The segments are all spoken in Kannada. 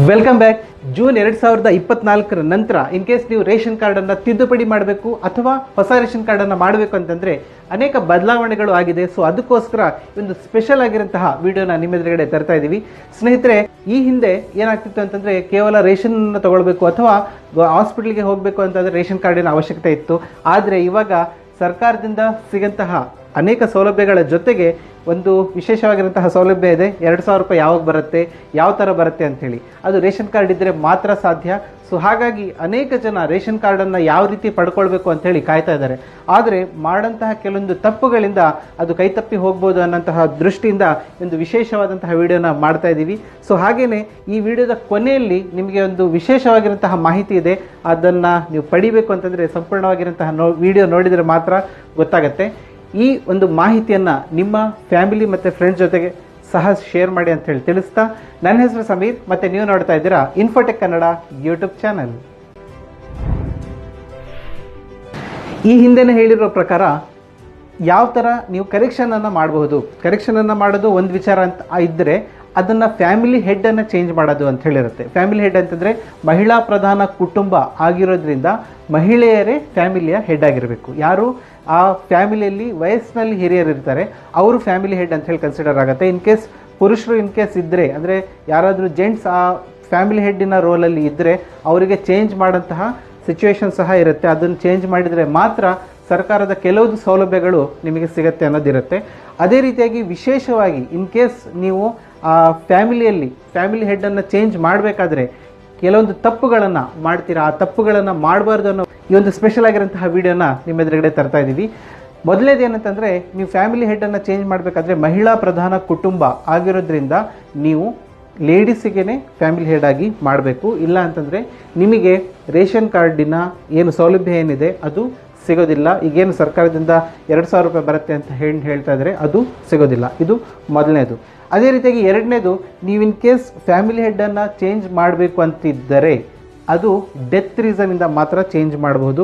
ವೆಲ್ಕಮ್ ಬ್ಯಾಕ್ ಜೂನ್ ಎರಡು ಸಾವಿರದ ಇಪ್ಪತ್ನಾಲ್ಕರ ನಂತರ ಇನ್ ಕೇಸ್ ನೀವು ರೇಷನ್ ಕಾರ್ಡನ್ನು ತಿದ್ದುಪಡಿ ಮಾಡಬೇಕು ಅಥವಾ ಹೊಸ ರೇಷನ್ ಕಾರ್ಡನ್ನು ಮಾಡಬೇಕು ಅಂತಂದರೆ ಅನೇಕ ಬದಲಾವಣೆಗಳು ಆಗಿದೆ. ಸೊ ಅದಕ್ಕೋಸ್ಕರ ಒಂದು ಸ್ಪೆಷಲ್ ಆಗಿರುವಂತಹ ವಿಡಿಯೋನ ನಿಮ್ಮ ಎದುರುಗಡೆ ತರ್ತಾ ಇದ್ದೀವಿ ಸ್ನೇಹಿತರೆ, ಈ ಹಿಂದೆ ಏನಾಗ್ತಿತ್ತು ಅಂತಂದರೆ ಕೇವಲ ರೇಷನ್ ತಗೊಳ್ಬೇಕು ಅಥವಾ ಹಾಸ್ಪಿಟ್ಲಿಗೆ ಹೋಗಬೇಕು ಅಂತಂದರೆ ರೇಷನ್ ಕಾರ್ಡಿನ ಅವಶ್ಯಕತೆ ಇತ್ತು. ಆದರೆ ಇವಾಗ ಸರ್ಕಾರದಿಂದ ಸಿಗಂತಹ ಅನೇಕ ಸೌಲಭ್ಯಗಳ ಜೊತೆಗೆ ಒಂದು ವಿಶೇಷವಾಗಿರುವಂತಹ ಸೌಲಭ್ಯ ಇದೆ. ಎರಡು ಸಾವಿರ ರೂಪಾಯಿ ಯಾವಾಗ ಬರುತ್ತೆ, ಯಾವ ಥರ ಬರುತ್ತೆ ಅಂಥೇಳಿ ಅದು ರೇಷನ್ ಕಾರ್ಡ್ ಇದ್ದರೆ ಮಾತ್ರ ಸಾಧ್ಯ. ಸೊ ಹಾಗಾಗಿ ಅನೇಕ ಜನ ರೇಷನ್ ಕಾರ್ಡನ್ನು ಯಾವ ರೀತಿ ಪಡ್ಕೊಳ್ಬೇಕು ಅಂಥೇಳಿ ಕಾಯ್ತಾ ಇದ್ದಾರೆ. ಆದರೆ ಮಾಡಂತಹ ಕೆಲವೊಂದು ತಪ್ಪುಗಳಿಂದ ಅದು ಕೈತಪ್ಪಿ ಹೋಗ್ಬೋದು ಅನ್ನೋಂತಹ ದೃಷ್ಟಿಯಿಂದ ಒಂದು ವಿಶೇಷವಾದಂತಹ ವಿಡಿಯೋನ ಮಾಡ್ತಾ ಇದ್ದೀವಿ ಸೊ ಹಾಗೆಯೇ ಈ ವಿಡಿಯೋದ ಕೊನೆಯಲ್ಲಿ ನಿಮಗೆ ಒಂದು ವಿಶೇಷವಾಗಿರುವಂತಹ ಮಾಹಿತಿ ಇದೆ. ಅದನ್ನು ನೀವು ಪಡಿಬೇಕು ಅಂತಂದರೆ ಸಂಪೂರ್ಣವಾಗಿರುವಂತಹ ನೋ, ವಿಡಿಯೋ ನೋಡಿದರೆ ಮಾತ್ರ ಗೊತ್ತಾಗುತ್ತೆ. ಈ ಒಂದು ಮಾಹಿತಿಯನ್ನು ನಿಮ್ಮ ಫ್ಯಾಮಿಲಿ ಮತ್ತು ಫ್ರೆಂಡ್ಸ್ ಜೊತೆಗೆ ಸಹ ಶೇರ್ ಮಾಡಿ ಅಂತ ಹೇಳಿ ತಿಳಿಸ್ತಾ, ನನ್ನ ಹೆಸರು ಸಮೀರ್, ಮತ್ತು ನೀವು ನೋಡ್ತಾ ಇದ್ದೀರಾ ಇನ್ಫೋಟೆಕ್ ಕನ್ನಡ ಯೂಟ್ಯೂಬ್ ಚಾನಲ್ ಈ ಹಿಂದೆನೇ ಹೇಳಿರೋ ಪ್ರಕಾರ, ಯಾವ ಥರ ನೀವು ಕರೆಕ್ಷನನ್ನು ಮಾಡಬಹುದು? ಕರೆಕ್ಷನನ್ನು ಮಾಡೋದು ಒಂದು ವಿಚಾರ ಅಂತ ಇದ್ದರೆ ಅದನ್ನು ಫ್ಯಾಮಿಲಿ ಹೆಡ್ಡನ್ನು ಚೇಂಜ್ ಮಾಡೋದು ಅಂತ ಹೇಳಿರುತ್ತೆ. ಫ್ಯಾಮಿಲಿ ಹೆಡ್ ಅಂತಂದರೆ ಮಹಿಳಾ ಪ್ರಧಾನ ಕುಟುಂಬ ಆಗಿರೋದ್ರಿಂದ ಮಹಿಳೆಯರೇ ಫ್ಯಾಮಿಲಿಯ ಹೆಡ್ ಆಗಿರಬೇಕು. ಯಾರು? ಆ ಫ್ಯಾಮಿಲಿಯಲ್ಲಿ ವಯಸ್ಸಿನಲ್ಲಿ ಹಿರಿಯರು ಇರ್ತಾರೆ. ಅವರು ಫ್ಯಾಮಿಲಿ ಹೆಡ್ ಅಂತ ಹೇಳಿ ಕನ್ಸಿಡರ್ ಆಗುತ್ತೆ. ಇನ್ ಕೇಸ್ ಪುರುಷರು ಇನ್ ಕೇಸ್ ಇದ್ದರೆ ಅಂದರೆ ಯಾರಾದರೂ ಜೆಂಟ್ಸ್ ಆ ಫ್ಯಾಮಿಲಿ ಹೆಡ್ಡಿನ ರೋಲಲ್ಲಿ ಇದ್ದರೆ ಅವರಿಗೆ ಚೇಂಜ್ ಮಾಡೋಂತಹ ಸಿಚುವೇಶನ್ ಸಹ ಇರುತ್ತೆ. ಅದನ್ನು ಚೇಂಜ್ ಮಾಡಿದರೆ ಮಾತ್ರ ಸರ್ಕಾರದ ಕೆಲವೊಂದು ಸೌಲಭ್ಯಗಳು ನಿಮಗೆ ಸಿಗುತ್ತೆ ಅನ್ನೋದಿರುತ್ತೆ. ಅದೇ ರೀತಿಯಾಗಿ ವಿಶೇಷವಾಗಿ ಇನ್ ಕೇಸ್ ನೀವು ಆ ಫ್ಯಾಮಿಲಿಯಲ್ಲಿ, ಫ್ಯಾಮಿಲಿ ಹೆಡ್ಡನ್ನು ಚೇಂಜ್ ಮಾಡಬೇಕಾದ್ರೆ ಕೆಲವೊಂದು ತಪ್ಪುಗಳನ್ನು ಮಾಡ್ತೀರಾ? ಆ ತಪ್ಪುಗಳನ್ನು ಮಾಡಬಾರ್ದು ಅನ್ನೋ ಈ ಒಂದು ಸ್ಪೆಷಲ್ ಆಗಿರೋಂತಹ ವಿಡಿಯೋನ ನಿಮ್ಮ ಎದುರುಗಡೆ ತರ್ತಾ ಇದ್ದೀವಿ. ಮೊದಲನೇದು ಏನಂತಂದರೆ, ನೀವು ಫ್ಯಾಮಿಲಿ ಹೆಡ್ಡನ್ನು ಚೇಂಜ್ ಮಾಡಬೇಕಾದ್ರೆ ಮಹಿಳಾ ಪ್ರಧಾನ ಕುಟುಂಬ ಆಗಿರೋದ್ರಿಂದ ನೀವು ಲೇಡೀಸಿಗೆ ಫ್ಯಾಮಿಲಿ ಹೆಡ್ ಆಗಿ ಮಾಡಬೇಕು. ಇಲ್ಲ ಅಂತಂದರೆ ನಿಮಗೆ ರೇಷನ್ ಕಾರ್ಡಿನ ಏನು ಸೌಲಭ್ಯ ಏನಿದೆ ಅದು ಸಿಗೋದಿಲ್ಲ. ಈಗೇನು ಸರ್ಕಾರದಿಂದ ಎರಡು ಸಾವಿರ ರೂಪಾಯಿ ಬರುತ್ತೆ ಅಂತ ಹೇಳಿ ಹೇಳ್ತಾ ಇದ್ದಾರೆ ಅದು ಸಿಗೋದಿಲ್ಲ. ಇದು ಮೊದಲನೇದು. ಅದೇ ರೀತಿಯಾಗಿ ಎರಡನೇದು ನೀವು ಇನ್ ಕೇಸ್ ಫ್ಯಾಮಿಲಿ ಹೆಡ್ಡನ್ನು ಚೇಂಜ್ ಮಾಡಬೇಕು ಅಂತಿದ್ದರೆ ಅದು ಡೆತ್ ರೀಸನಿಂದ ಮಾತ್ರ ಚೇಂಜ್ ಮಾಡಬಹುದು.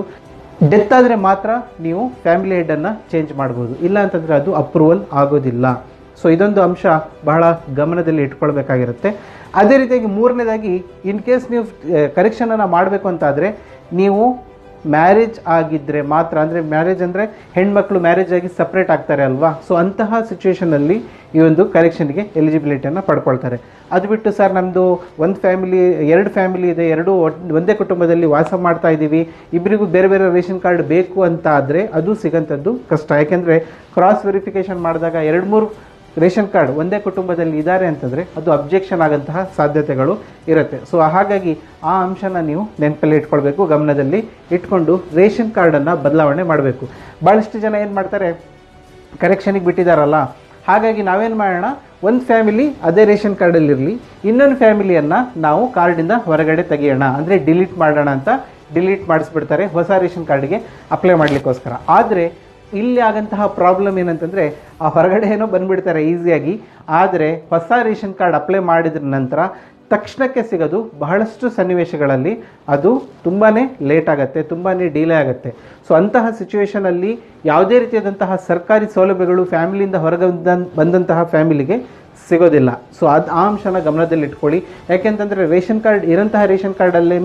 ಡೆತ್ ಆದರೆ ಮಾತ್ರ ನೀವು ಫ್ಯಾಮಿಲಿ ಹೆಡ್ಡನ್ನು ಚೇಂಜ್ ಮಾಡ್ಬೋದು ಇಲ್ಲ ಅಂತಂದರೆ ಅದು ಅಪ್ರೂವಲ್ ಆಗೋದಿಲ್ಲ. ಸೊ, ಇದೊಂದು ಅಂಶ ಬಹಳ ಗಮನದಲ್ಲಿ ಇಟ್ಕೊಳ್ಬೇಕಾಗಿರುತ್ತೆ. ಅದೇ ರೀತಿಯಾಗಿ ಮೂರನೇದಾಗಿ, ಇನ್ ಕೇಸ್ ನೀವು ಕರೆಕ್ಷನನ್ನು ಮಾಡಬೇಕು ಅಂತಾದರೆ, ನೀವು ಮ್ಯಾರೇಜ್ ಆಗಿದ್ದರೆ ಮಾತ್ರ, ಅಂದರೆ ಮ್ಯಾರೇಜ್ ಅಂದರೆ ಹೆಣ್ಮಕ್ಳು ಮ್ಯಾರೇಜ್ ಆಗಿ ಸಪ್ರೇಟ್ ಆಗ್ತಾರೆ ಅಲ್ವಾ? ಸೊ ಅಂತಹ ಸಿಚುವೇಷನಲ್ಲಿ ಈ ಒಂದು ಕರೆಕ್ಷನ್ಗೆ ಎಲಿಜಿಬಿಲಿಟಿಯನ್ನು ಪಡ್ಕೊಳ್ತಾರೆ. ಅದು ಬಿಟ್ಟು ಸರ್ ನಮ್ಮದು ಒಂದು ಫ್ಯಾಮಿಲಿ ಎರಡು ಫ್ಯಾಮಿಲಿ ಇದೆ, ಎರಡು ಒಂದೇ ಕುಟುಂಬದಲ್ಲಿ ವಾಸ ಮಾಡ್ತಾ ಇದ್ದೀವಿ ಇಬ್ಬರಿಗೂ ಬೇರೆ ಬೇರೆ ರೇಷನ್ ಕಾರ್ಡ್ ಬೇಕು ಅಂತ ಆದರೆ ಅದು ಸಿಗೋಂಥದ್ದು ಕಷ್ಟ. ಯಾಕೆಂದರೆ ಕ್ರಾಸ್ ವೆರಿಫಿಕೇಷನ್ ಮಾಡಿದಾಗ ಎರಡು ಮೂರು ರೇಷನ್ ಕಾರ್ಡ್ ಒಂದೇ ಕುಟುಂಬದಲ್ಲಿ ಇದ್ದಾರೆ ಅಂತಂದರೆ ಅದು ಅಬ್ಜೆಕ್ಷನ್ ಆಗೋಂತಹ ಸಾಧ್ಯತೆಗಳು ಇರುತ್ತೆ. ಸೊ ಹಾಗಾಗಿ ಆ ಅಂಶನ ನೀವು ನೆನಪಲ್ಲಿ ಇಟ್ಕೊಳ್ಬೇಕು, ಗಮನದಲ್ಲಿ ಇಟ್ಕೊಂಡು ರೇಷನ್ ಕಾರ್ಡನ್ನು ಬದಲಾವಣೆ ಮಾಡಬೇಕು. ಭಾಳಷ್ಟು ಜನ ಏನು ಮಾಡ್ತಾರೆ ಕರೆಕ್ಷನಿಗೆ ಬಿಟ್ಟಿದ್ದಾರಲ್ಲ ಹಾಗಾಗಿ ನಾವೇನು ಮಾಡೋಣ, ಒಂದು ಫ್ಯಾಮಿಲಿ ಅದೇ ರೇಷನ್ ಕಾರ್ಡಲ್ಲಿರಲಿ, ಇನ್ನೊಂದು ಫ್ಯಾಮಿಲಿಯನ್ನು ನಾವು ಕಾರ್ಡಿಂದ ಹೊರಗಡೆ ತೆಗೆಯೋಣ. ಅಂದರೆ ಡಿಲೀಟ್ ಮಾಡೋಣ ಅಂತ ಡಿಲೀಟ್ ಮಾಡಿಸ್ಬಿಡ್ತಾರೆ, ಹೊಸ ರೇಷನ್ ಕಾರ್ಡಿಗೆ ಅಪ್ಲೈ ಮಾಡಲಿಕ್ಕೋಸ್ಕರ. ಆದರೆ ಇಲ್ಲಿ ಆಗಂತಹ ಪ್ರಾಬ್ಲಮ್ ಏನಂತಂದರೆ, ಆ ಹೊರಗಡೆ ಏನೋ ಬಂದುಬಿಡ್ತಾರೆ ಈಸಿಯಾಗಿ ಆದರೆ ಹೊಸ ರೇಷನ್ ಕಾರ್ಡ್ ಅಪ್ಲೈ ಮಾಡಿದ ನಂತರ ತಕ್ಷಣಕ್ಕೆ ಸಿಗೋದು ಬಹಳಷ್ಟು ಸನ್ನಿವೇಶಗಳಲ್ಲಿ ಅದು ತುಂಬಾ ಲೇಟ್ ಆಗುತ್ತೆ ತುಂಬಾ ಡಿಲೇ ಆಗುತ್ತೆ. ಸೊ ಅಂತಹ ಸಿಚುವೇಷನಲ್ಲಿ ಯಾವುದೇ ರೀತಿಯಾದಂತಹ ಸರ್ಕಾರಿ ಸೌಲಭ್ಯಗಳು ಫ್ಯಾಮಿಲಿಯಿಂದ ಹೊರಗೆ ಬಂದಂತಹ ಫ್ಯಾಮಿಲಿಗೆ ಸಿಗೋದಿಲ್ಲ. ಸೊ ಅದು ಆ ಅಂಶನ ಗಮನದಲ್ಲಿ ಇಟ್ಕೊಳ್ಳಿ. ಯಾಕೆಂತಂದರೆ ರೇಷನ್ ಕಾರ್ಡ್, ಇರೋಂತಹ ರೇಷನ್ ಕಾರ್ಡಲ್ಲೇ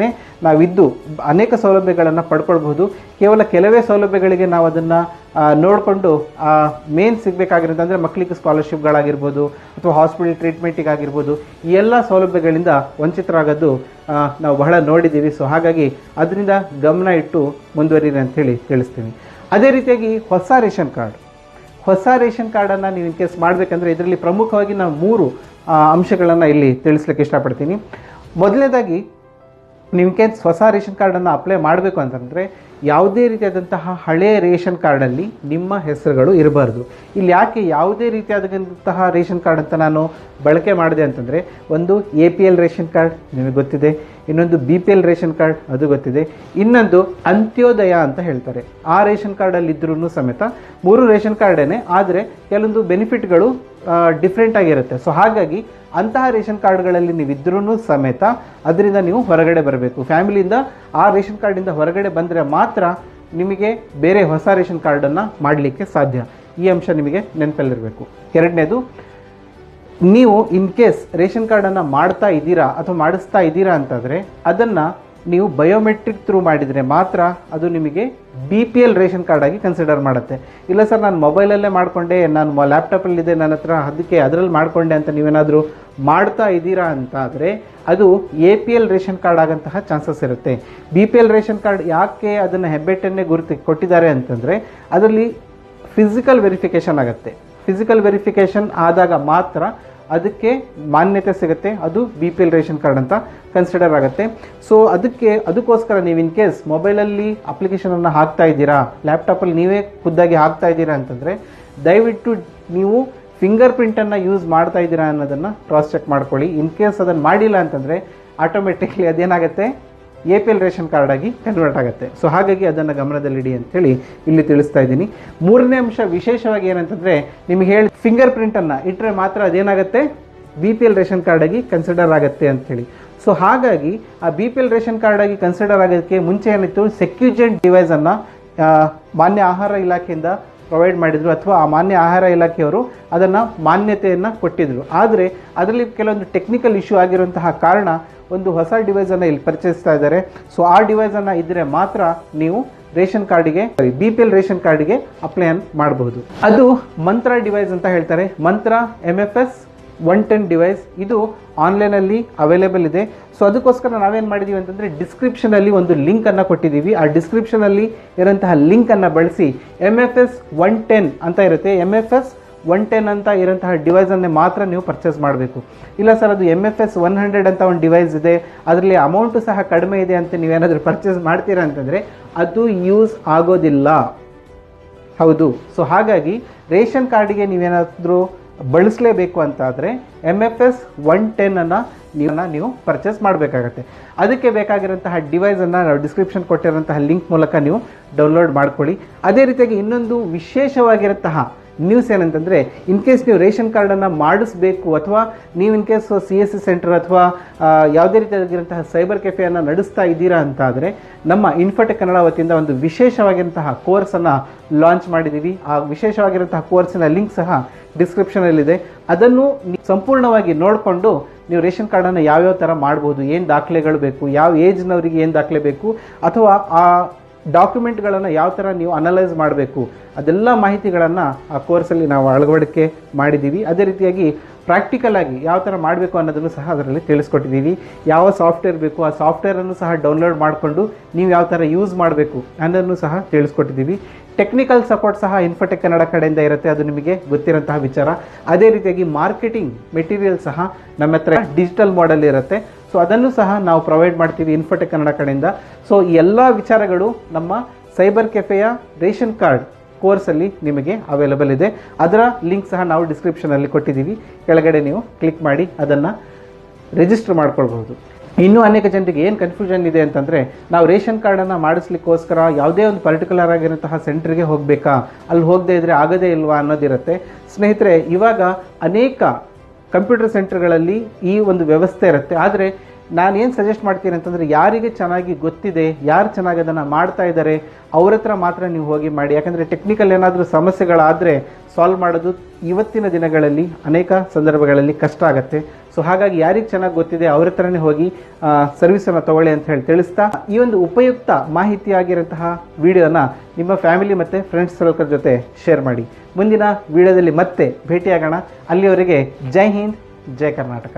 ನಾವಿದ್ದು ಅನೇಕ ಸೌಲಭ್ಯಗಳನ್ನು ಪಡ್ಕೊಳ್ಬಹುದು. ಕೇವಲ ಕೆಲವೇ ಸೌಲಭ್ಯಗಳಿಗೆ ನಾವು ಅದನ್ನು ನೋಡಿಕೊಂಡು ಮೇನ್ ಸಿಗಬೇಕಾಗಿರೋದಂದರೆ ಮಕ್ಕಳಿಗೆ ಸ್ಕಾಲರ್ಶಿಪ್ಗಳಾಗಿರ್ಬೋದು ಅಥವಾ ಹಾಸ್ಪಿಟಲ್ ಟ್ರೀಟ್ಮೆಂಟಿಗಾಗಿರ್ಬೋದು ಈ ಎಲ್ಲ ಸೌಲಭ್ಯಗಳಿಂದ ವಂಚಿತರಾಗೋದು ನಾವು ಬಹಳ ನೋಡಿದ್ದೀವಿ ಸೊ ಹಾಗಾಗಿ ಅದರಿಂದ ಗಮನ ಇಟ್ಟು ಮುಂದುವರಿರಿ ಅಂಥೇಳಿ ತಿಳಿಸ್ತೀನಿ. ಅದೇ ರೀತಿಯಾಗಿ ಹೊಸ ರೇಷನ್ ಕಾರ್ಡ್. ಹೊಸ ರೇಷನ್ ಕಾರ್ಡನ್ನು ನೀವು ಇನ್ ಕೇಸ್ ಮಾಡಬೇಕಂದ್ರೆ ಇದರಲ್ಲಿ ಪ್ರಮುಖವಾಗಿ ನಾವು ಮೂರು ಅಂಶಗಳನ್ನು ಇಲ್ಲಿ ತಿಳಿಸ್ಲಿಕ್ಕೆ ಇಷ್ಟಪಡ್ತೀನಿ. ಮೊದಲನೇದಾಗಿ ಕೇಸ್ ಹೊಸ ರೇಷನ್ ಕಾರ್ಡನ್ನು ಅಪ್ಲೈ ಮಾಡಬೇಕು ಅಂತಂದರೆ ಯಾವುದೇ ರೀತಿಯಾದಂತಹ ಹಳೆಯ ರೇಷನ್ ಕಾರ್ಡಲ್ಲಿ ನಿಮ್ಮ ಹೆಸರುಗಳು ಇರಬಾರ್ದು. ಇಲ್ಲಿ ಯಾಕೆ ಯಾವುದೇ ರೀತಿಯಾದಂತಹ ರೇಷನ್ ಕಾರ್ಡ್ ಅಂತ ನಾನು ಬಳಕೆ ಮಾಡಿದೆ ಅಂತಂದರೆ ಒಂದು A P L ration card ನಿಮಗೆ ಗೊತ್ತಿದೆ, ಇನ್ನೊಂದು B P L ration card ಅದು ಗೊತ್ತಿದೆ, ಇನ್ನೊಂದು ಅಂತ್ಯೋದಯ ಅಂತ ಹೇಳ್ತಾರೆ. ಆ ರೇಷನ್ ಕಾರ್ಡಲ್ಲಿ ಇದ್ರೂ ಸಮೇತ ಮೂರು ರೇಷನ್ ಕಾರ್ಡೇನೆ, ಆದರೆ ಕೆಲವೊಂದು ಬೆನಿಫಿಟ್ಗಳು ಡಿಫ್ರೆಂಟ್ ಆಗಿರುತ್ತೆ. ಸೊ ಹಾಗಾಗಿ ಅಂತಹ ರೇಷನ್ ಕಾರ್ಡ್ಗಳಲ್ಲಿ ನೀವು ಇದ್ರೂ ಸಮೇತ ಅದರಿಂದ ನೀವು ಹೊರಗಡೆ ಬರಬೇಕು. ಫ್ಯಾಮಿಲಿಯಿಂದ ಆ ರೇಷನ್ ಕಾರ್ಡಿಂದ ಹೊರಗಡೆ ಬಂದರೆ ಮಾತ್ರ ನಿಮಗೆ ಬೇರೆ ಹೊಸ ರೇಷನ್ ಕಾರ್ಡನ್ನು ಮಾಡಲಿಕ್ಕೆ ಸಾಧ್ಯ. ಈ ಅಂಶ ನಿಮಗೆ ನೆನಪಲ್ಲಿರಬೇಕು. ಎರಡನೇದು, ನೀವು ಇನ್ ಕೇಸ್ ರೇಷನ್ ಕಾರ್ಡನ್ನು ಮಾಡ್ತಾ ಇದ್ದೀರಾ ಅಥವಾ ಮಾಡಿಸ್ತಾ ಇದ್ದೀರಾ ಅಂತಂದರೆ ಅದನ್ನು ನೀವು ಬಯೋಮೆಟ್ರಿಕ್ ಥ್ರೂ ಮಾಡಿದರೆ ಮಾತ್ರ ಅದು ನಿಮಗೆ B P L ration card ಆಗಿ ಕನ್ಸಿಡರ್ ಮಾಡುತ್ತೆ. ಇಲ್ಲ ಸರ್, ನಾನು ಮೊಬೈಲಲ್ಲೇ ಮಾಡಿಕೊಂಡೆ, ನಾನು ಲ್ಯಾಪ್ಟಾಪಲ್ಲಿದೆ ನನ್ನ ಹತ್ರ ಅದಕ್ಕೆ ಅದರಲ್ಲಿ ಮಾಡಿಕೊಂಡೆ ಅಂತ ನೀವೇನಾದರೂ ಮಾಡ್ತಾ ಇದ್ದೀರಾ ಅಂತ ಆದರೆ ಅದು A P L ration card ಆಗಂತಹ chances ಇರುತ್ತೆ. B P L ration card ಯಾಕೆ ಅದನ್ನು ಹೆಬ್ಬೆಟ್ಟನ್ನೇ ಗುರುತಿ ಕೊಟ್ಟಿದ್ದಾರೆ ಅಂತಂದರೆ, ಅದರಲ್ಲಿ ಫಿಸಿಕಲ್ ವೆರಿಫಿಕೇಷನ್ ಆಗುತ್ತೆ. ಫಿಸಿಕಲ್ ವೆರಿಫಿಕೇಷನ್ ಆದಾಗ ಮಾತ್ರ ಅದಕ್ಕೆ ಮಾನ್ಯತೆ ಸಿಗುತ್ತೆ. ಅದು B P L ration card ಅಂತ ಕನ್ಸಿಡರ್ ಆಗುತ್ತೆ. ಸೊ ಅದಕ್ಕೆ, ಅದಕ್ಕೋಸ್ಕರ ನೀವು ಇನ್ ಕೇಸ್ ಮೊಬೈಲಲ್ಲಿ ಅಪ್ಲಿಕೇಶನನ್ನು ಹಾಕ್ತಾ ಇದ್ದೀರಾ ಲ್ಯಾಪ್ಟಾಪಲ್ಲಿ ನೀವೇ ಖುದ್ದಾಗಿ ಹಾಕ್ತಾ ಇದ್ದೀರಾ ಅಂತಂದರೆ, ದಯವಿಟ್ಟು ನೀವು ಫಿಂಗರ್ ಪ್ರಿಂಟನ್ನು ಯೂಸ್ ಮಾಡ್ತಾ ಇದ್ದೀರಾ ಅನ್ನೋದನ್ನು ಕ್ರಾಸ್ ಚೆಕ್ ಮಾಡ್ಕೊಳ್ಳಿ. ಇನ್ ಕೇಸ್ ಅದನ್ನು ಮಾಡಿಲ್ಲ ಅಂತಂದರೆ ಆಟೋಮೆಟಿಕ್ಲಿ ಅದೇನಾಗುತ್ತೆ? A P L ration card ಆಗಿ ಕನ್ವರ್ಟ್ ಆಗುತ್ತೆ. ಸೊ ಹಾಗಾಗಿ ಅದನ್ನು ಗಮನದಲ್ಲಿಡಿ ಅಂತೇಳಿ ಇಲ್ಲಿ ತಿಳಿಸ್ತಾ ಇದ್ದೀನಿ. ಮೂರನೇ ಅಂಶ ವಿಶೇಷವಾಗಿ ಏನಂತಂದರೆ ನಿಮಗೆ ಹೇಳಿ ಫಿಂಗರ್ ಪ್ರಿಂಟನ್ನು ಇಟ್ಟರೆ ಮಾತ್ರ ಅದೇನಾಗುತ್ತೆ? B P L ration card ಆಗಿ ಕನ್ಸಿಡರ್ ಆಗುತ್ತೆ ಅಂತೇಳಿ. ಸೊ ಹಾಗಾಗಿ ಆ B P L ration card ಆಗಿ ಕನ್ಸಿಡರ್ ಆಗೋದಕ್ಕೆ ಮುಂಚೆ ಏನಿತ್ತು? ಸೆಕ್ಯೂಜೆಂಟ್ ಡಿವೈಸನ್ನು ಮಾನ್ಯ ಆಹಾರ ಇಲಾಖೆಯಿಂದ ಪ್ರೊವೈಡ್ ಮಾಡಿದರು ಅಥವಾ ಆ ಮಾನ್ಯ ಆಹಾರ ಇಲಾಖೆಯವರು ಅದನ್ನು ಮಾನ್ಯತೆಯನ್ನು ಕೊಟ್ಟಿದ್ದರು ಆದರೆ ಅದರಲ್ಲಿ ಕೆಲವೊಂದು ಟೆಕ್ನಿಕಲ್ ಇಶ್ಯೂ ಆಗಿರುವಂತಹ ಕಾರಣ ಒಂದು ಹೊಸ ಡಿವೈಸನ್ನು ಇಲ್ಲಿ ಪರಿಚಯಿಸ್ತಾ ಇದ್ದಾರೆ ಸೊ ಆ ಡಿವೈಸನ್ನು ಇದ್ದರೆ ಮಾತ್ರ ನೀವು ರೇಷನ್ ಕಾರ್ಡಿಗೆ ಬಿ ಪಿ ಎಲ್ ರೇಷನ್ ಕಾರ್ಡಿಗೆ ಅಪ್ಲೈ ಮಾಡಬಹುದು ಅದು ಮಂತ್ರ ಡಿವೈಸ್ ಅಂತ ಹೇಳ್ತಾರೆ. Mantra M F S one ten device ಇದು ಆನ್ಲೈನಲ್ಲಿ ಅವೈಲೇಬಲ್ ಇದೆ. ಸೊ ಅದಕ್ಕೋಸ್ಕರ ನಾವೇನು ಮಾಡಿದ್ದೀವಿ ಅಂತಂದರೆ ಡಿಸ್ಕ್ರಿಪ್ಷನಲ್ಲಿ ಒಂದು ಲಿಂಕನ್ನು ಕೊಟ್ಟಿದ್ದೀವಿ ಆ ಡಿಸ್ಕ್ರಿಪ್ಷನಲ್ಲಿ ಇರೋಂತಹ ಲಿಂಕನ್ನು ಬಳಸಿ M F S one ten ಅಂತ ಇರುತ್ತೆ. M F S one ten ಅಂತ ಇರೋಂತಹ ಡಿವೈಸನ್ನೇ ಮಾತ್ರ ನೀವು ಪರ್ಚೇಸ್ ಮಾಡಬೇಕು. ಇಲ್ಲ ಸರ್ ಅದು M F S one hundred ಅಂತ ಒಂದು ಡಿವೈಸ್ ಇದೆ. ಅದರಲ್ಲಿ ಅಮೌಂಟು ಸಹ ಕಡಿಮೆ ಇದೆ ಅಂತ ನೀವೇನಾದರೂ ಪರ್ಚೇಸ್ ಮಾಡ್ತೀರಾ ಅಂತಂದರೆ ಅದು ಯೂಸ್ ಆಗೋದಿಲ್ಲ. ಹೌದು. ಸೊ ಹಾಗಾಗಿ ರೇಷನ್ ಕಾರ್ಡಿಗೆ ನೀವೇನಾದರೂ ಬಳಸಲೇಬೇಕು ಅಂತ ಆದರೆ ಎಂ ಎಫ್ ಎಸ್ ಒನ್ ಟೆನ್ನನ್ನು ನೀವನ್ನ ನೀವು ಪರ್ಚೇಸ್ ಮಾಡಬೇಕಾಗತ್ತೆ. ಅದಕ್ಕೆ ಬೇಕಾಗಿರೋಂತಹ ಡಿವೈಸನ್ನು ನಾವು ಡಿಸ್ಕ್ರಿಪ್ಷನ್ ಕೊಟ್ಟಿರೋಂತಹ ಲಿಂಕ್ ಮೂಲಕ ನೀವು ಡೌನ್ಲೋಡ್ ಮಾಡ್ಕೊಳ್ಳಿ. ಅದೇ ರೀತಿಯಾಗಿ ಇನ್ನೊಂದು ವಿಶೇಷವಾಗಿರುವಂತಹ ನ್ಯೂಸ್ ಏನಂತಂದರೆ ಇನ್ ಕೇಸ್ ನೀವು ರೇಷನ್ ಕಾರ್ಡನ್ನು ಮಾಡಿಸ್ಬೇಕು ಅಥವಾ ನೀವು in case C S C centre ಅಥವಾ ಯಾವುದೇ ರೀತಿಯಾಗಿರುವಂತಹ ಸೈಬರ್ ಕೆಫೆಯನ್ನು ನಡೆಸ್ತಾ ಇದ್ದೀರಾ ಅಂತ ಆದರೆ ನಮ್ಮ ಇನ್ಫೋಟೆಕ್ ಕನ್ನಡ ವತಿಯಿಂದ ಒಂದು ವಿಶೇಷವಾಗಿರುವಂತಹ ಕೋರ್ಸನ್ನು ಲಾಂಚ್ ಮಾಡಿದ್ದೀವಿ. ಆ ವಿಶೇಷವಾಗಿರುವಂತಹ ಕೋರ್ಸಿನ ಲಿಂಕ್ ಸಹ ಡಿಸ್ಕ್ರಿಪ್ಷನಲ್ಲಿದೆ ಅದನ್ನು ಸಂಪೂರ್ಣವಾಗಿ ನೋಡಿಕೊಂಡು ನೀವು ರೇಷನ್ ಕಾರ್ಡನ್ನು ಯಾವ್ಯಾವ ಥರ ಮಾಡ್ಬೋದು, ಏನು ದಾಖಲೆಗಳು ಬೇಕು, ಯಾವ ಏಜ್ನವರಿಗೆ ಏನು ದಾಖಲೆ ಬೇಕು, ಅಥವಾ ಆ ಡಾಕ್ಯುಮೆಂಟ್ಗಳನ್ನು ಯಾವ ಥರ ನೀವು ಅನಲೈಸ್ ಮಾಡಬೇಕು, ಅದೆಲ್ಲ ಮಾಹಿತಿಗಳನ್ನು ಆ ಕೋರ್ಸಲ್ಲಿ ನಾವು ಅಳವಡಿಕೆ ಮಾಡಿದ್ದೀವಿ. ಅದೇ ರೀತಿಯಾಗಿ ಪ್ರಾಕ್ಟಿಕಲ್ ಆಗಿ ಯಾವ ಥರ ಮಾಡಬೇಕು ಅನ್ನೋದನ್ನು ಸಹ ಅದರಲ್ಲಿ ತಿಳಿಸ್ಕೊಟ್ಟಿದ್ದೀವಿ. ಯಾವ ಸಾಫ್ಟ್ವೇರ್ ಬೇಕು, ಆ ಸಾಫ್ಟ್ವೇರನ್ನು ಸಹ ಡೌನ್ಲೋಡ್ ಮಾಡಿಕೊಂಡು ನೀವು ಯಾವ ಥರ ಯೂಸ್ ಮಾಡಬೇಕು ಅನ್ನೋದನ್ನು ಸಹ ತಿಳಿಸ್ಕೊಟ್ಟಿದ್ದೀವಿ. ಟೆಕ್ನಿಕಲ್ ಸಪೋರ್ಟ್ ಸಹ ಇನ್ಫೋಟೆಕ್ ಕನ್ನಡ ಕಡೆಯಿಂದ ಇರುತ್ತೆ, ಅದು ನಿಮಗೆ ಗೊತ್ತಿರೋಂತಹ ವಿಚಾರ. ಅದೇ ರೀತಿಯಾಗಿ ಮಾರ್ಕೆಟಿಂಗ್ ಮೆಟೀರಿಯಲ್ ಸಹ ನಮ್ಮ ಹತ್ರ ಡಿಜಿಟಲ್ ಮಾಡೆಲ್ ಇರುತ್ತೆ. ಸೊ ಅದನ್ನು ಸಹ ನಾವು ಪ್ರೊವೈಡ್ ಮಾಡ್ತೀವಿ ಇನ್ಫೋಟೆಕ್ ಕನ್ನಡ ಕಡೆಯಿಂದ. ಸೊ ಈ ಎಲ್ಲ ವಿಚಾರಗಳು ನಮ್ಮ ಸೈಬರ್ ಕೆಫೆಯ ರೇಷನ್ ಕಾರ್ಡ್ ಕೋರ್ಸಲ್ಲಿ ನಿಮಗೆ ಅವೈಲಬಲ್ ಇದೆ. ಅದರ ಲಿಂಕ್ ಸಹ ನಾವು ಡಿಸ್ಕ್ರಿಪ್ಷನಲ್ಲಿ ಕೊಟ್ಟಿದ್ದೀವಿ. ಕೆಳಗಡೆ ನೀವು ಕ್ಲಿಕ್ ಮಾಡಿ, ಅದನ್ನು ರಿಜಿಸ್ಟರ್ ಮಾಡ್ಕೊಳ್ಬಹುದು. ಇನ್ನೂ ಅನೇಕ ಜನರಿಗೆ ಏನು ಕನ್ಫ್ಯೂಷನ್ ಇದೆ ಅಂತಂದರೆ, ನಾವು ರೇಷನ್ ಕಾರ್ಡನ್ನು ಮಾಡಿಸ್ಲಿಕ್ಕೋಸ್ಕರ ಯಾವುದೇ ಒಂದು ಪರ್ಟಿಕ್ಯುಲರ್ ಆಗಿರೋಂತಹ ಸೆಂಟ್ರಿಗೆ ಹೋಗಬೇಕಾ? ಅಲ್ಲಿ ಹೋಗದೇ ಇದ್ದರೆ ಆಗೋದೇ ಇಲ್ವಾ ಅನ್ನೋದಿರುತ್ತೆ. ಸ್ನೇಹಿತರೆ, ಇವಾಗ ಅನೇಕ ಕಂಪ್ಯೂಟರ್ ಸೆಂಟರ್ಗಳಲ್ಲಿ ಈ ಒಂದು ವ್ಯವಸ್ಥೆ ಇರುತ್ತೆ. ಆದರೆ ನಾನು ಏನು ಸಜೆಸ್ಟ್ ಮಾಡ್ತೀನಿ ಅಂತಂದರೆ ಯಾರಿಗೆ ಚೆನ್ನಾಗಿ ಗೊತ್ತಿದೆ, ಯಾರು ಚೆನ್ನಾಗಿ ಅದನ್ನು ಮಾಡ್ತಾ ಇದ್ದಾರೆ ಅವ್ರ ಹತ್ರ ಮಾತ್ರ ನೀವು ಹೋಗಿ ಮಾಡಿ. ಯಾಕಂದರೆ ಟೆಕ್ನಿಕಲ್ ಏನಾದರೂ ಸಮಸ್ಯೆಗಳಾದರೆ ಸಾಲ್ವ್ ಮಾಡೋದು ಇವತ್ತಿನ ದಿನಗಳಲ್ಲಿ ಅನೇಕ ಸಂದರ್ಭಗಳಲ್ಲಿ ಕಷ್ಟ ಆಗುತ್ತೆ. ಸೊ ಹಾಗಾಗಿ ಯಾರಿಗೆ ಚೆನ್ನಾಗಿ ಗೊತ್ತಿದೆ ಅವ್ರ ಹತ್ರನೇ ಹೋಗಿ ಸರ್ವಿಸನ್ನು ತಗೊಳ್ಳಿ ಅಂತ ಹೇಳಿ ತಿಳಿಸ್ತಾ, ಈ ಒಂದು ಉಪಯುಕ್ತ ಮಾಹಿತಿಯಾಗಿರುವಂತಹ ವಿಡಿಯೋನ ನಿಮ್ಮ ಫ್ಯಾಮಿಲಿ ಮತ್ತು ಫ್ರೆಂಡ್ಸ್ ಸರ್ಕಲ್ ಜೊತೆ ಶೇರ್ ಮಾಡಿ. ಮುಂದಿನ ವಿಡಿಯೋದಲ್ಲಿ ಮತ್ತೆ ಭೇಟಿಯಾಗೋಣ. ಅಲ್ಲಿಯವರೆಗೆ ಜೈ ಹಿಂದ್, ಜೈ ಕರ್ನಾಟಕ.